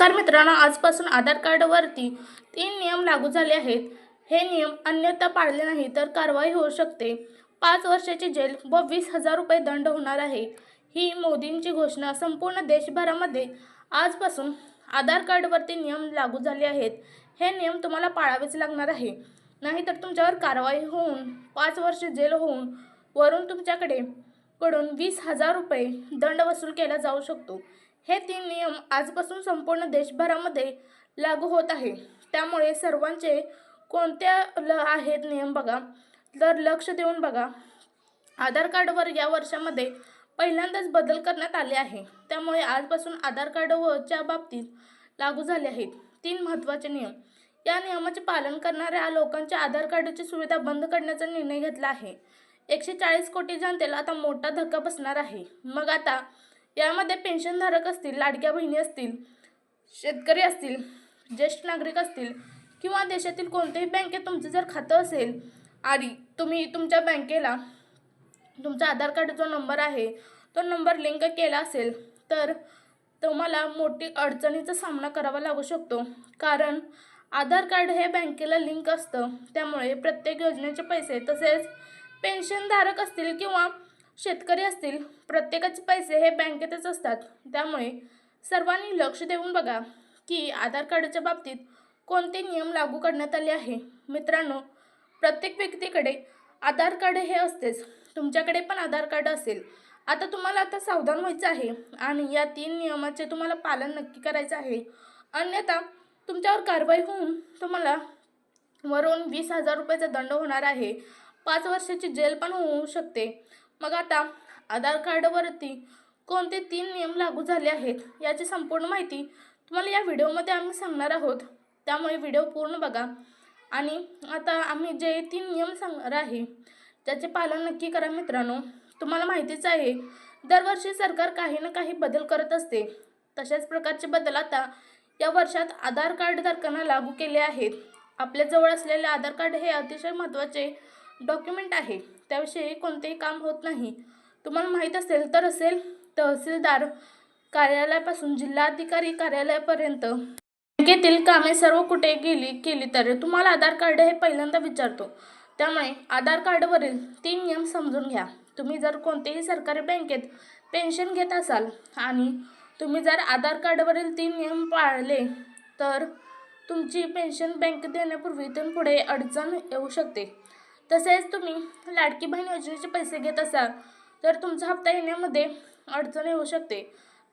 नमस्कार मित्रांनो आजपासून आधार कार्डवरती तीन नियम लागू झाले आहेत. हे नियम अन्यथा पाळले नाही तर कारवाई होऊ शकते. पाच वर्षाची जेल व वीस हजार रुपये दंड होणार आहे. ही मोदींची घोषणा संपूर्ण देशभरामध्ये आजपासून आधार कार्डवरती नियम लागू झाले आहेत. हे नियम तुम्हाला पाळावेच लागणार आहे. नाहीतर तुमच्यावर कारवाई होऊन पाच वर्ष जेल होऊन वरून तुमच्याकडे कडून वीस हजार रुपये दंड वसूल केला जाऊ शकतो. हे तीन नियम आजपासून संपूर्ण देशभरामध्ये लागू होत आहे. त्यामुळे सर्वांचे कोणत्या ल आहेत नियम बघा. तर लक्ष देऊन बघा. आधार कार्डवर या वर्षामध्ये पहिल्यांदाच बदल करण्यात आले आहे. त्यामुळे आजपासून आधार कार्डवरच्या बाबतीत लागू झाले आहेत. तीन महत्त्वाचे नियम. या नियमाचे पालन करणाऱ्या लोकांच्या आधार कार्डची सुविधा बंद करण्याचा निर्णय घेतला आहे. एकशे चाळीस कोटी जनतेला आता मोठा धक्का बसणार आहे. मग आता यामध्ये पेन्शनधारक असतील लाडक्या बहिणी असतील शेतकरी असतील ज्येष्ठ नागरिक असतील किंवा देशातील कोणत्याही बँकेत तुमचं जर खातं असेल आणि तुम्ही तुमच्या बँकेला तुमचा आधार कार्ड जो नंबर आहे तो नंबर लिंक केला असेल तर तुम्हाला मोठी अडचणीचा सामना करावा लागू शकतो. कारण आधार कार्ड हे बँकेला लिंक असतं त्यामुळे प्रत्येक योजनेचे पैसे तसेच पेन्शनधारक असतील किंवा शेतकरी असतील प्रत्येकाचे पैसे हे बँकेतच असतात. त्यामुळे सर्वांनी लक्ष देऊन बघा की आधार कार्डाच्या बाबतीत कोणते नियम लागू करण्यात आले आहे. मित्रांनो प्रत्येक व्यक्तीकडे आधार कार्ड हे असतेच. तुमच्याकडे पण आधार कार्ड असेल. आता तुम्हाला आता सावधान व्हायचं आहे आणि या तीन नियमाचे तुम्हाला पालन नक्की करायचं आहे. अन्यथा तुमच्यावर कारवाई होऊन तुम्हाला वरून वीस हजार रुपयाचा दंड होणार आहे. पाच वर्षाची जेल पण होऊ शकते. मग आता आधार कार्डवरती कोणते तीन नियम लागू झाले आहेत याची संपूर्ण माहिती तुम्हाला या व्हिडिओमध्ये आम्ही सांगणार आहोत. त्यामुळे व्हिडिओ पूर्ण बघा. आणि आता आम्ही जे तीन नियम सांगणार आहे त्याचे पालन नक्की करा मित्रांनो. तुम्हाला माहितीच आहे दरवर्षी सरकार काही ना काही बदल करत असते. तशाच प्रकारचे बदल आता या वर्षात आधार कार्डधारकांना लागू केले आहेत. आपल्याजवळ असलेले आधार कार्ड हे अतिशय महत्त्वाचे डॉक्युमेंट आहे. त्याविषयी कोणतेही काम होत नाही. तुम्हाला माहीत असेल तर असेल. तहसीलदार कार्यालयापासून जिल्हाधिकारी कार्यालयापर्यंत बँकेतील कामे सर्व कुठे गेली केली तर? तुम्हाला आधार कार्ड हे पहिल्यांदा विचारतो. त्यामुळे आधार कार्डवरील तीन नियम समजून घ्या. तुम्ही जर कोणत्याही सरकारी बँकेत पेन्शन घेत असाल आणि तुम्ही जर आधार कार्डवरील तीन नियम पाळले तर तुमची पेन्शन बँक देण्यापूर्वी इथून पुढे अडचण येऊ शकते. तसेच तुम्ही लाडकी बहीण योजनेचे पैसे घेत असाल तर तुमचा हप्ता येण्यामध्ये अडचण येऊ शकते.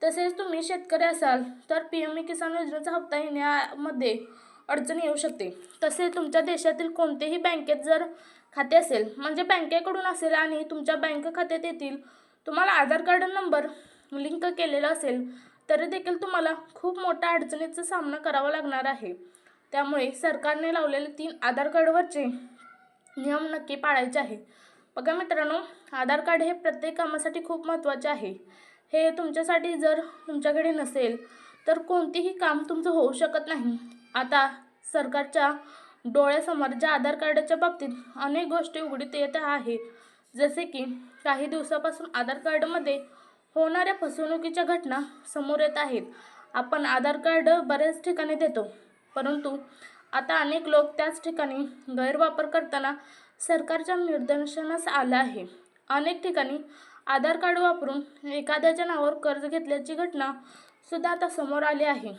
तसेच तुम्ही शेतकरी असाल तर पी एम ई किसान योजनेचा हप्ता येण्यामध्ये अडचण येऊ शकते. तसेच तुमच्या देशातील कोणतेही बँकेत जर खाते असेल म्हणजे बँकेकडून असेल आणि तुमच्या बँक खात्यात येतील तुम्हाला आधार कार्ड नंबर लिंक केलेला असेल तरी देखील तुम्हाला खूप मोठ्या अडचणीचा सामना करावा लागणार आहे. त्यामुळे सरकारने लावलेले तीन आधार कार्डवरचे नियम नक्की पाळायचे आहे. बघा मित्रांनो आधार कार्ड हे प्रत्येक कामासाठी खूप महत्त्वाचे आहे. हे तुमच्यासाठी जर तुमच्याकडे नसेल तर कोणतेही काम तुमचं होऊ शकत नाही. आता सरकारच्या डोळ्यासमोर ज्या आधार कार्डाच्या बाबतीत अनेक गोष्टी उघडीत येत आहेत जसे की काही दिवसापासून आधार कार्डमध्ये होणाऱ्या फसवणुकीच्या घटना समोर येत आहेत. आपण आधार कार्ड बऱ्याच ठिकाणी देतो परंतु आता अनेक लोक त्याच ठिकाणी गैरवापर करताना सरकारच्या निदर्शनास आलं आहे. अनेक ठिकाणी आधार कार्ड वापरून एखाद्याच्या नावावर कर्ज घेतल्याची घटना सुद्धा आता समोर आली आहे.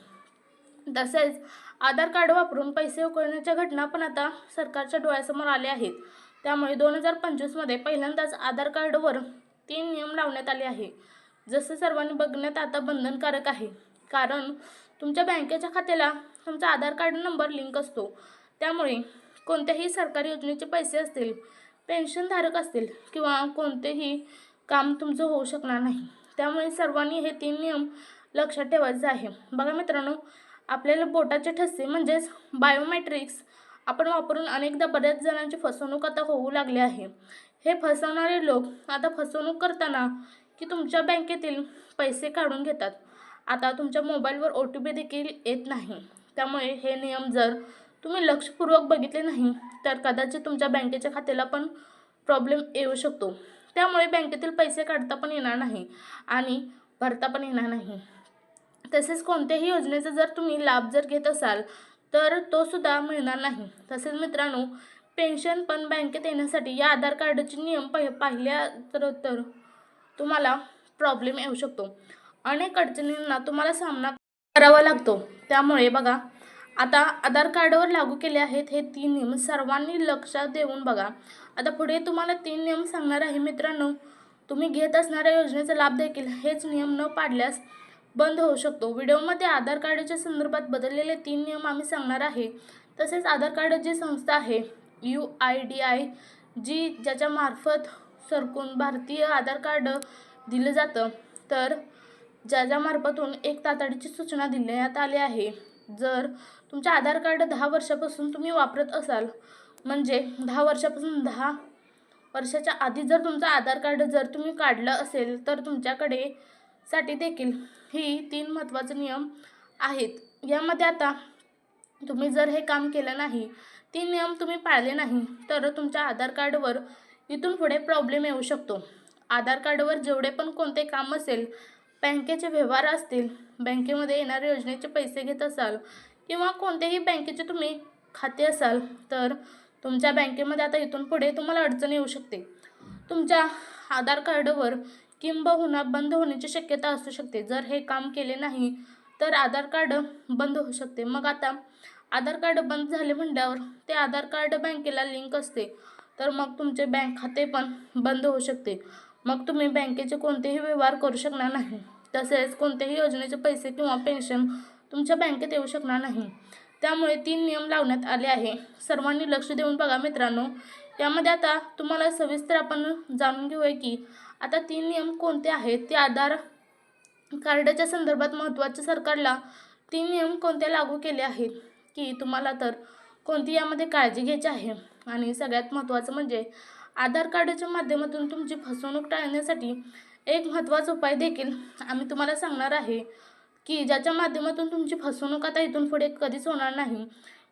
तसेच आधार कार्ड वापरून पैसे उकळण्याच्या घटना पण आता सरकारच्या डोळ्यासमोर आल्या आहेत. त्यामुळे दोन हजार पंचवीसमध्ये पहिल्यांदाच आधार कार्डवर तीन नियम लावण्यात आले आहे. जसं सर्वांनी बघण्यात आता बंधनकारक आहे. कारण तुमच्या बँकेच्या खात्याला तुमचा आधार कार्ड नंबर लिंक असतो. त्यामुळे कोणत्याही सरकारी योजनेचे पैसे असतील पेन्शनधारक असतील किंवा कोणतेही काम तुमचं होऊ शकणार नाही. त्यामुळे सर्वांनी हे तीन नियम लक्षात ठेवायचं आहे. बघा मित्रांनो आपल्याला बोटाचे ठसे म्हणजेच बायोमेट्रिक्स आपण वापरून अनेकदा बऱ्याच जणांची फसवणूक आता होऊ लागली आहे. हे फसवणारे लोक आता फसवणूक करताना की तुमच्या बँकेतील पैसे काढून घेतात. आता तुमच्या मोबाईलवर ओ टी पी देखील येत नाही. त्यामुळे हे नियम जर तुम्ही लक्षपूर्वक बघितले नाही तर कदाचित तुमच्या बँकेच्या खात्याला पण प्रॉब्लेम येऊ शकतो. त्यामुळे बँकेतील पैसे काढता पण येणार नाही आणि भरता पण येणार नाही. तसेच कोणत्याही योजनेचा जर तुम्ही लाभ जर घेत असाल तर तो सुद्धा मिळणार नाही. तसेच मित्रांनो पेन्शन पण बँकेत येण्यासाठी या आधार कार्डचे नियम पाहि पाहिल्या तर तर तुम्हाला प्रॉब्लेम येऊ शकतो. अनेक अडचणींना तुम्हाला सामना करावा लागतो. त्यामुळे बघा आता आधार कार्डवर लागू केले आहेत हे तीन नियम सर्वांनी लक्षात देऊन बघा. आता पुढे तुम्हाला तीन नियम सांगणार आहे मित्रांनो. तुम्ही घेत असणाऱ्या योजनेचा लाभ देखील हेच नियम न पाडल्यास बंद होऊ शकतो. व्हिडिओमध्ये आधार कार्डाच्या संदर्भात बदललेले तीन नियम आम्ही सांगणार आहे. तसेच आधार कार्ड जी संस्था आहे U I D A I ज्याच्यामार्फत सरकून भारतीय आधार कार्ड दिलं जातं तर ज्याच्या मार्फतून एक तातडीची सूचना देण्यात आली आहे. जर तुमचे आधार कार्ड दहा वर्षापासून तुम्ही वापरत असाल म्हणजे दहा वर्षापासून दहा वर्षाच्या आधी जर तुमचं आधार कार्ड जर तुम्ही काढलं असेल तर तुमच्याकडे साठी देखील ही तीन महत्त्वाचे नियम आहेत. यामध्ये आता तुम्ही जर हे काम केलं नाही तीन नियम तुम्ही पाळले नाही तर तुमच्या आधार कार्डवर इथून पुढे प्रॉब्लेम येऊ शकतो. आधार कार्डवर जेवढे पण कोणते काम असेल बँकेचे व्यवहार असतील बँकेमध्ये येणाऱ्या योजनेचे पैसे घेत असाल किंवा कोणत्याही बँकेचे तुम्ही खाते असाल तर तुमच्या बँकेमध्ये आता इथून पुढे तुम्हाला अडचण येऊ शकते. तुमच्या आधार कार्डवर किंबहुना बंद होण्याची शक्यता असू शकते. जर हे काम केले नाही तर आधार कार्ड बंद होऊ शकते. मग आता आधार कार्ड बंद झाले म्हटल्यावर ते आधार कार्ड बँकेला लिंक असते तर मग तुमचे बँक खाते पण बंद होऊ शकते. मग तुम्ही बँकेचे कोणतेही व्यवहार करू शकणार नाही. तसेच कोणत्याही योजनेचे पैसे किंवा पेन्शन तुमच्या बँकेत येऊ शकणार नाही. त्यामुळे तीन नियम लावण्यात आले आहे. सर्वांनी लक्ष देऊन बघा मित्रांनो. यामध्ये आता तुम्हाला सविस्तर आपण जाणून घेऊया की आता तीन नियम कोणते आहेत? ते आधार कार्डाच्या संदर्भात महत्त्वाचे सरकारला तीन नियम कोणते लागू केले आहेत? की तुम्हाला तर कोणती यामध्ये काळजी घ्यायची आहे? आणि सगळ्यात महत्त्वाचं म्हणजे आधार कार्डाच्या माध्यमातून तुमची फसवणूक टाळण्यासाठी एक महत्त्वाचा उपाय देखील आम्ही तुम्हाला सांगणार आहे की ज्याच्या माध्यमातून तुमची फसवणूक आता इथून पुढे कधीच होणार नाही.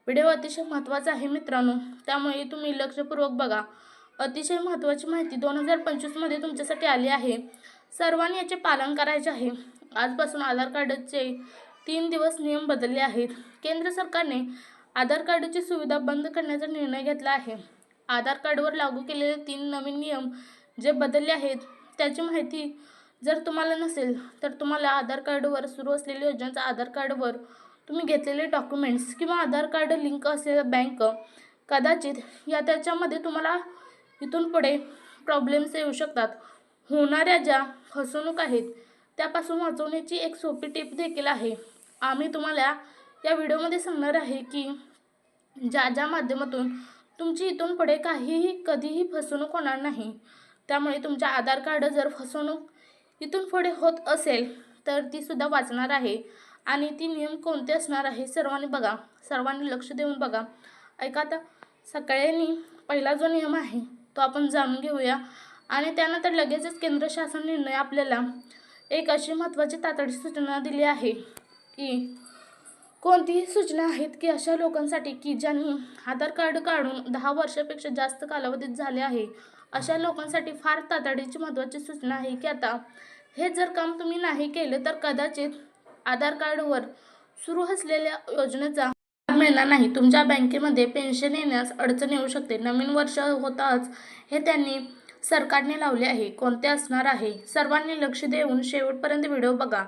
व्हिडिओ अतिशय महत्त्वाचा आहे मित्रांनो. त्यामुळे तुम्ही लक्षपूर्वक बघा. अतिशय महत्त्वाची माहिती दोन हजार पंचवीसमध्ये तुमच्यासाठी आली आहे. सर्वांनी याचे पालन करायचे आहे. आजपासून आधार कार्डचे तीन दिवस नियम बदलले आहेत. केंद्र सरकारने आधार कार्डची सुविधा बंद करण्याचा निर्णय घेतला आहे. आधार कार्डवर लागू केलेले तीन नवीन नियम जे बदलले आहेत त्याची माहिती जर तुम्हाला नसेल तर तुम्हाला आधार कार्डवर सुरू असलेल्या योजनेचा आधार कार्डवर तुम्ही घेतलेले डॉक्युमेंट्स किंवा आधार कार्ड लिंक असलेलं बँक कदाचित या त्याच्यामध्ये तुम्हाला इथून पुढे प्रॉब्लेम्स येऊ शकतात. होणाऱ्या ज्या फसवणूक आहेत त्यापासून वाचवण्याची एक सोपी टिप देखील आहे. आम्ही तुम्हाला या व्हिडिओमध्ये सांगणार आहे की ज्या ज्या माध्यमातून तुमची इथून पुढे काहीही कधीही फसवणूक होणार नाही. त्यामुळे तुमच्या आधार कार्ड जर फसवणूक इथून पुढे होत असेल तर ती सुद्धा वाचणार आहे. आणि ती नियम कोणते असणार आहे सर्वांनी बघा. सर्वांनी लक्ष देऊन बघा. ऐका आता सगळ्यांनी पहिला जो नियम आहे तो आपण जाणून घेऊया. आणि त्यानंतर लगेचच केंद्र शासन निर्णय आपल्याला एक अशी महत्त्वाची तातडी सूचना दिली आहे की कोणतीही सूचना आहेत की अशा लोकांसाठी की ज्यांनी आधार कार्ड काढून दहा वर्षापेक्षा जास्त कालावधीत झाले आहे अशा लोकांसाठी फार तातडीची महत्त्वाची सूचना आहे की आता हे जर काम तुम्ही नाही केलं तर कदाचित आधार कार्डवर सुरू असलेल्या योजनेचा लाभ मिळणार नाही. तुमच्या बँकेमध्ये पेन्शन येण्यास अडचण येऊ शकते. नवीन वर्ष होताच हे त्यांनी सरकारने लावले आहे. कोणते असणार आहे? सर्वांनी लक्ष देऊन शेवटपर्यंत व्हिडिओ बघा.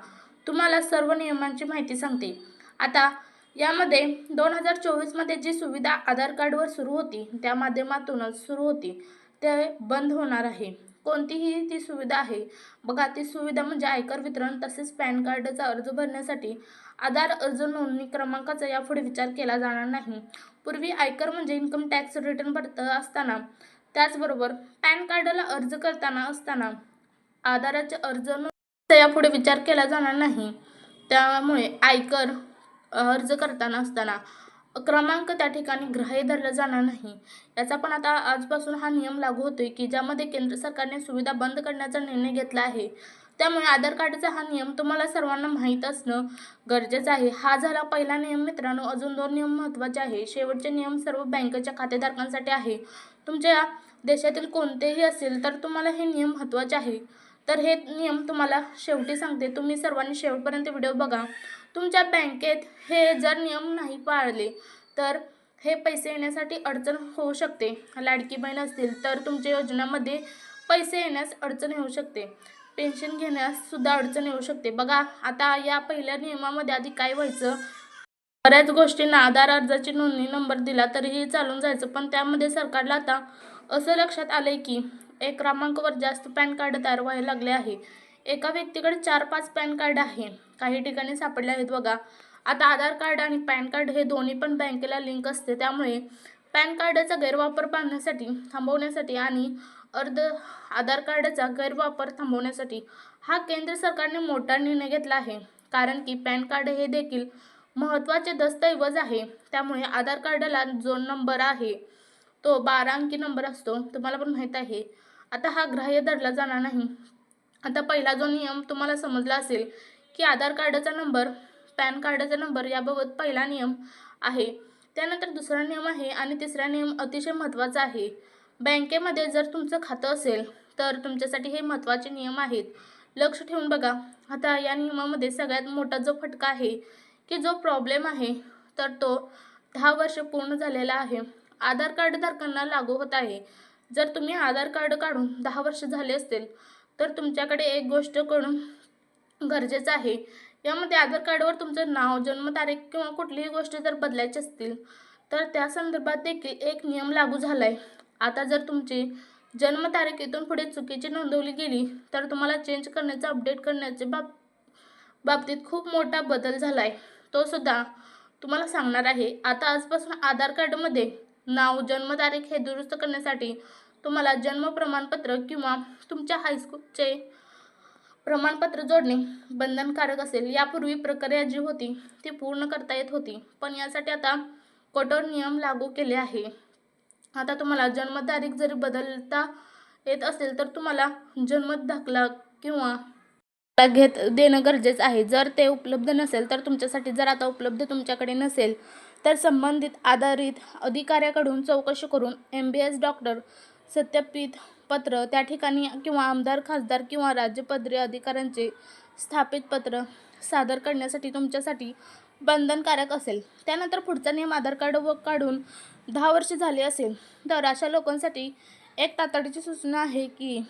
तुम्हाला सर्व नियमांची माहिती सांगते. आता यामध्ये दोन हजार चोवीसमध्ये जी सुविधा आधार कार्डवर सुरू होती त्या माध्यमातूनच सुरू होती. ते बंद होणार आहे. कोणतीही ती सुविधा आहे. बघा ती सुविधा म्हणजे आयकर वितरण तसेच पॅन कार्डचा अर्ज भरण्यासाठी आधार अर्ज नोंदणी क्रमांकाचा यापुढे विचार केला जाणार नाही. पूर्वी आयकर म्हणजे इन्कम टॅक्स रिटर्न भरत असताना त्याचबरोबर पॅन कार्डला अर्ज करताना असताना आधाराचे अर्ज न यापुढे विचार केला जाणार नाही. त्यामुळे आयकर अर्ज करताना असताना क्रमांक त्या ठिकाणी ग्राह्य धरला जाणार नाही. याचा पण आता आजपासून हा नियम लागू होतोय की ज्यामध्ये केंद्र सरकारने सुविधा बंद करण्याचा निर्णय घेतला आहे. त्यामुळे आधार कार्डचा हा नियम तुम्हाला सर्वांना माहीत असणं गरजेचं आहे. हा झाला पहिला नियम मित्रांनो. अजून दोन नियम महत्त्वाचे आहे शेवटचे नियम सर्व बँकेच्या खातेधारकांसाठी आहे. तुमच्या देशातील कोणतेही असेल तर तुम्हाला हे नियम महत्त्वाचे आहे. तर हे नियम तुम्हाला शेवटी सांगते. तुम्ही सर्वांनी शेवटपर्यंत व्हिडिओ बघा. तुमच्या बँकेत हे जर नियम नाही पाळले तर हे पैसे येण्यासाठी अडचण होऊ शकते. लाडकी बहीण असतील तर तुमच्या योजनामध्ये पैसे येण्यास अडचण येऊ शकते. पेन्शन घेण्यास सुद्धा अडचण येऊ शकते. बघा आता या पहिल्या नियमामध्ये आधी काय व्हायचं? बऱ्याच गोष्टींना आधार अर्जाची नोंदणी नंबर दिला तरीही चालून जायचं. पण त्यामध्ये सरकारला आता असं लक्षात आलंय की एक क्रमांकावर जास्त पॅन कार्ड तयार व्हायला लागले आहे. एका व्यक्तीकडे चार पाच पॅन कार्ड आहे. काही ठिकाणी सापडले आहेत बघा. आता आधार कार्ड आणि पॅन कार्ड हे दोन्ही पण बँकेला लिंक असते. त्यामुळे पॅन कार्डाचा गैरवापर पाहण्यासाठी थांबवण्यासाठी आणि अर्ध आधार कार्डाचा गैरवापर थांबवण्यासाठी हा केंद्र सरकारने मोठा निर्णय घेतला आहे. कारण की पॅन कार्ड हे देखील महत्त्वाचे दस्तऐवज आहे. त्यामुळे आधार कार्डाला जो नंबर आहे तो बारा अंकी नंबर असतो. तुम्हाला पण माहीत आहे. आता हा ग्राह्य धरला जाणार नाही. आता पहिला जो नियम तुम्हाला समजला असेल की आधार कार्डाचा नंबर पॅन कार्डाचा नंबर याबाबत पहिला नियम आहे. त्यानंतर दुसरा नियम आहे आणि तिसरा नियम अतिशय महत्त्वाचा आहे. बँकेमध्ये जर तुमचं खातं असेल तर तुमच्यासाठी हे महत्त्वाचे नियम आहेत. लक्ष ठेवून बघा. आता या नियमामध्ये सगळ्यात मोठा जो फटका आहे की जो प्रॉब्लेम आहे तर तो दहा वर्ष पूर्ण झालेला आहे. आधार कार्ड धारकांना लागू होत आहे. जर तुम्ही आधार कार्ड काढून दहा वर्ष झाले असतील तर तुमच्याकडे एक गोष्ट करून गरजेचं आहे. यामध्ये आधार कार्डवर तुमचं नाव जन्मतारीख किंवा कुठलीही गोष्ट जर बदलायची असतील तर त्या संदर्भात देखील एक नियम लागू झाला आहे आता जर तुमची जन्मतारीख इथून पुढे चुकीची नोंदवली गेली तर तुम्हाला चेंज करण्याचं अपडेट करण्याचे बाब बाबतीत खूप मोठा बदल झाला आहे तो सुद्धा तुम्हाला सांगणार आहे. आता आजपासून आधार कार्डमध्ये नाव जन्मतारीख हे दुरुस्त करण्यासाठी तुम्हाला जन्म प्रमाणपत्र किंवा तुमच्या हायस्कूलचे प्रमाणपत्र जोडणे बंधनकारक असेल. यापूर्वी प्रक्रिया जी होती ती पूर्ण करता येत होती. पण यासाठी आता कठोर नियम लागू केले आहे. आता तुम्हाला जन्मतारीख जरी बदलता येत असेल तर तुम्हाला जन्म दाखला किंवा घेत देणं गरजेचं आहे. जर ते उपलब्ध नसेल तर तुमच्यासाठी जर आता उपलब्ध तुमच्याकडे नसेल तर संबंधित आधारित अधिकाऱ्याकडून चौकशी करून एम बी एस डॉक्टर सत्यापित पत्र त्या ठिकाणी किंवा आमदार खासदार किंवा राज्यपदरीय अधिकाऱ्यांचे स्थापित पत्र सादर करण्यासाठी तुमच्यासाठी बंधनकारक असेल. त्यानंतर पुढचा नियम आधार कार्ड व काढून दहा वर्ष झाली असेल तर अशा लोकांसाठी एक तातडीची सूचना आहे की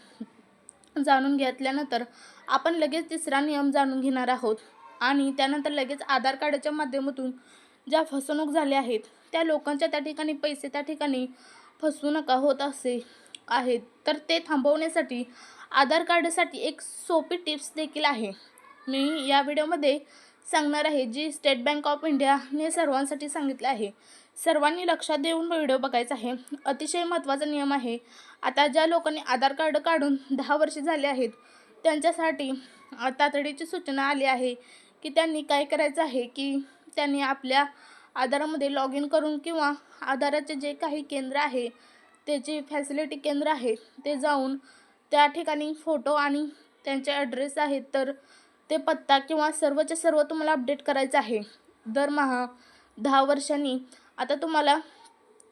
जाणून घेतल्यानंतर आपण लगेच तिसरा नियम जाणून घेणार आहोत आणि त्यानंतर लगेच आधार कार्डाच्या माध्यमातून ज्या फसवणूक झाल्या आहेत त्या लोकांच्या त्या ठिकाणी पैसे त्या ठिकाणी फसवू नका होत असे आहेत. तर ते थांबवण्यासाठी आधार कार्डसाठी एक सोपी टिप्स देखील आहे. मी या व्हिडिओमध्ये सांगणार आहे जी स्टेट बँक ऑफ इंडियाने सर्वांसाठी सांगितलं आहे. सर्वांनी लक्षात देऊन व्हिडिओ बघायचा आहे. अतिशय महत्त्वाचा नियम आहे. आता ज्या लोकांनी आधार कार्ड काढून दहा वर्षे झाले आहेत त्यांच्यासाठी तातडीची सूचना आली आहे की त्यांनी काय करायचं आहे की त्यांनी आपल्या आधारामध्ये लॉग इन करून किंवा आधाराचे जे काही केंद्र आहे त्याची फॅसिलिटी केंद्र आहे ते जाऊन त्या ठिकाणी फोटो आणि त्यांचे ॲड्रेस आहेत तर ते पत्ता किंवा सर्वचे सर्व तुम्हाला अपडेट करायचं आहे. दरमहा दहा वर्षांनी. आता तुम्हाला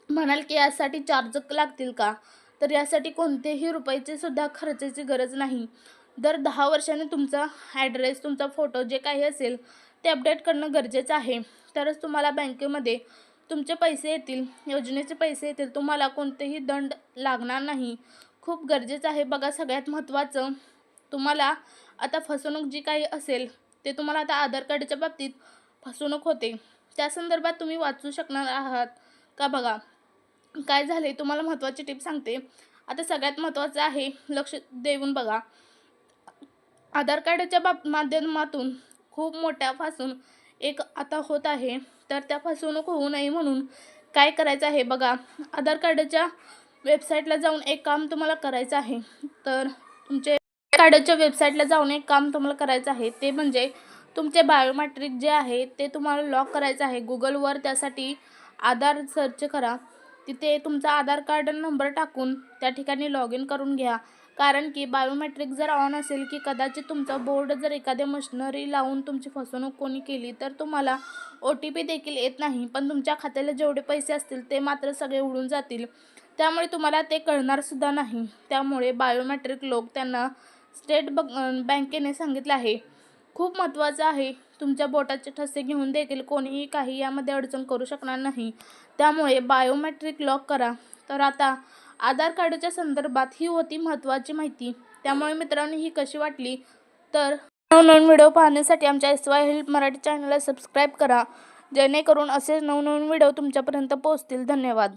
म्हणाल की यासाठी चार्ज लागतील का? तर यासाठी कोणतेही रुपयाचे सुद्धा खर्चाची गरज नाही. दर दहा वर्षाने तुमचा ॲड्रेस तुमचा फोटो जे काही असेल ते अपडेट करणं गरजेचं आहे. तरच तुम्हाला बँकेमध्ये तुमचे पैसे येतील योजनेचे पैसे येतील तुम्हाला कोणतेही दंड लागणार नाही. खूप गरजेचं आहे बघा सगळ्यात महत्त्वाचं. तुम्हाला आता फसवणूक जी काही असेल ते तुम्हाला आता आधार कार्डच्या बाबतीत फसवणूक होते. त्या संदर्भात तुम्ही वाचू शकणार आहात का बघा? काय झाले तुम्हाला महत्त्वाची टिप सांगते. आता सगळ्यात महत्त्वाचं आहे लक्ष देऊन बघा. आधार कार्डच्या बाब माध्यमातून खूप मोठ्या फासून एक आता होत आहे. तर त्या फसवणूक होऊ नये म्हणून काय करायचं आहे बघा. आधार कार्डाच्या वेबसाईटला जाऊन एक काम तुम्हाला करायचं आहे. तर तुमचे कार्डाच्या वेबसाईटला जाऊन एक काम तुम्हाला करायचं आहे. ते म्हणजे तुमचे बायोमॅट्रिक जे आहे ते तुम्हाला लॉक करायचं आहे. गुगलवर त्यासाठी आधार सर्च करा. तिथे तुमचा आधार कार्ड नंबर टाकून त्या ठिकाणी लॉग इन करून घ्या. कारण की बायोमेट्रिक जर ऑन असेल की कदाचित तुमचा बोर्ड जर एखाद्या मशिनरी लावून तुमची फसवणूक कोणी केली तर तुम्हाला ओ टी पी देखील येत नाही. पण तुमच्या खात्याला जेवढे पैसे असतील ते मात्र सगळे उडून जातील. त्यामुळे तुम्हाला ते कळणारसुद्धा नाही. त्यामुळे बायोमेट्रिक लोक त्यांना स्टेट ब बँकेने सांगितलं आहे. खूप महत्त्वाचं आहे तुमच्या बोटाचे ठसे घेऊन देखील कोणीही काही यामध्ये अडचण करू शकणार नाही. त्यामुळे बायोमेट्रिक लॉक करा. तर आता आधार कार्डच्या संदर्भात ही होती महत्त्वाची माहिती. त्यामुळे मित्रांनो ही कशी वाटली? तर नवनवीन व्हिडिओ पाहण्यासाठी आमच्या एस वाय हेल्प मराठी चॅनलला सबस्क्राईब करा. जेणेकरून असेच नवनवीन व्हिडिओ तुमच्यापर्यंत पोहोचतील. धन्यवाद.